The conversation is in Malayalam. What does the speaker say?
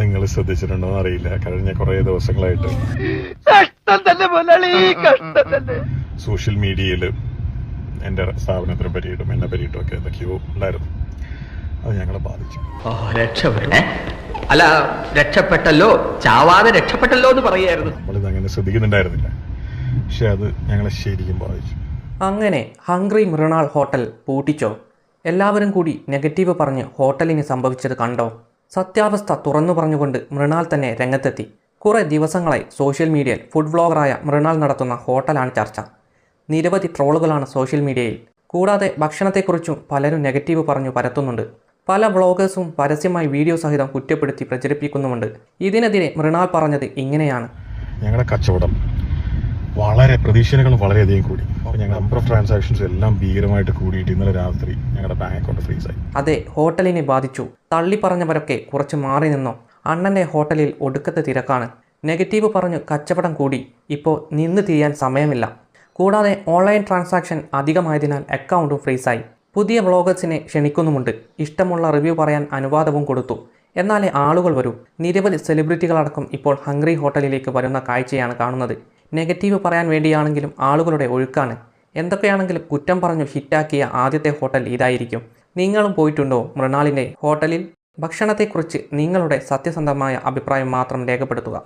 നിങ്ങൾ ശ്രദ്ധിച്ചിട്ടുണ്ടോ എന്ന് അറിയില്ല. കഴിഞ്ഞ കുറേ ദിവസങ്ങളായിട്ട്. സോഷ്യൽ മീഡിയയിൽ എന്റെ സ്ഥാപനത്തിനെ പറ്റിയിട്ടും എന്നെ പറ്റിയിട്ടും ഒക്കെ എന്തൊക്കെയോ ഉണ്ടായിരുന്നു. അത് ഞങ്ങളെ ബാധിച്ചു. അല്ല രക്ഷപ്പെട്ടല്ലോ ചാവാതെ രക്ഷപ്പെട്ടല്ലോ എന്ന് പറയായിരുന്നു. നമ്മളിത് അങ്ങനെ ശ്രദ്ധിക്കുന്നുണ്ടായിരുന്നില്ല. പക്ഷെ അത് ഞങ്ങളെ ശരിക്കും ബാധിച്ചു. അങ്ങനെ ഹംഗ്രി മൃണാൾ ഹോട്ടൽ പൂട്ടിച്ചോ? എല്ലാവരും കൂടി നെഗറ്റീവ് പറഞ്ഞ് ഹോട്ടലിന് സംഭവിച്ചത് കണ്ടോ? സത്യാവസ്ഥ തുറന്നു പറഞ്ഞുകൊണ്ട് മൃണാൽ തന്നെ രംഗത്തെത്തി. കുറേ ദിവസങ്ങളായി സോഷ്യൽ മീഡിയയിൽ ഫുഡ് വ്ളോഗറായ മൃണാൾ നടത്തുന്ന ഹോട്ടലാണ് ചർച്ച. നിരവധി ട്രോളുകളാണ് സോഷ്യൽ മീഡിയയിൽ. കൂടാതെ ഭക്ഷണത്തെക്കുറിച്ചും പലരും നെഗറ്റീവ് പറഞ്ഞു പരത്തുന്നുണ്ട്. പല വ്ളോഗേഴ്സും പരസ്യമായി വീഡിയോ സഹിതം കുറ്റപ്പെടുത്തി പ്രചരിപ്പിക്കുന്നുമുണ്ട്. ഇതിനെതിരെ മൃണാൾ പറഞ്ഞത് ഇങ്ങനെയാണ്. ഞങ്ങളുടെ കച്ചവടം വളരെ പ്രതീക്ഷകളും വളരെയധികം കൂടി. അപ്പോൾ ഞങ്ങൾ നമ്പർ ഓഫ് ട്രാൻസാക്ഷൻസ് എല്ലാം ഭീകരമായിട്ട് കൂടിയിട്ട് ഇന്നലെ രാത്രി ഞങ്ങളുടെ ബാങ്ക് അക്കൗണ്ട് ഫ്രീസായി അതെ ഹോട്ടലിനെ ബാധിച്ചു. തള്ളി പറഞ്ഞവരൊക്കെ കുറച്ച് മാറി നിന്നോ. അണ്ണന്റെ ഹോട്ടലിൽ ഒടുക്കത്തെ തിരക്കാണ്. നെഗറ്റീവ് പറഞ്ഞു കച്ചവടം കൂടി. ഇപ്പോൾ നിന്ന് തിരിയാൻ സമയമില്ല. കൂടാതെ ഓൺലൈൻ ട്രാൻസാക്ഷൻ അധികമായതിനാൽ അക്കൗണ്ടും ഫ്രീസായി. പുതിയ വ്ളോഗേഴ്സിനെ ക്ഷണിക്കുന്നുമുണ്ട്. ഇഷ്ടമുള്ള റിവ്യൂ പറയാൻ അനുവാദവും കൊടുത്തു. എന്നാലേ ആളുകൾ വരൂ. നിരവധി സെലിബ്രിറ്റികളടക്കം ഇപ്പോൾ ഹംഗ്രി ഹോട്ടലിലേക്ക് വരുന്ന കാഴ്ചയാണ് കാണുന്നത്. നെഗറ്റീവ് പറയാൻ വേണ്ടിയാണെങ്കിലും ആളുകളുടെ ഒഴുക്കാണ്. എന്തൊക്കെയാണെങ്കിലും കുറ്റം പറഞ്ഞു ഹിറ്റാക്കിയ ആദ്യത്തെ ഹോട്ടൽ ഇതായിരിക്കും. നിങ്ങളും പോയിട്ടുണ്ടോ മൃണാളിന്റെ ഹോട്ടലിൽ? ഭക്ഷണത്തെക്കുറിച്ച് നിങ്ങളുടെ സത്യസന്ധമായ അഭിപ്രായം മാത്രം രേഖപ്പെടുത്തുക.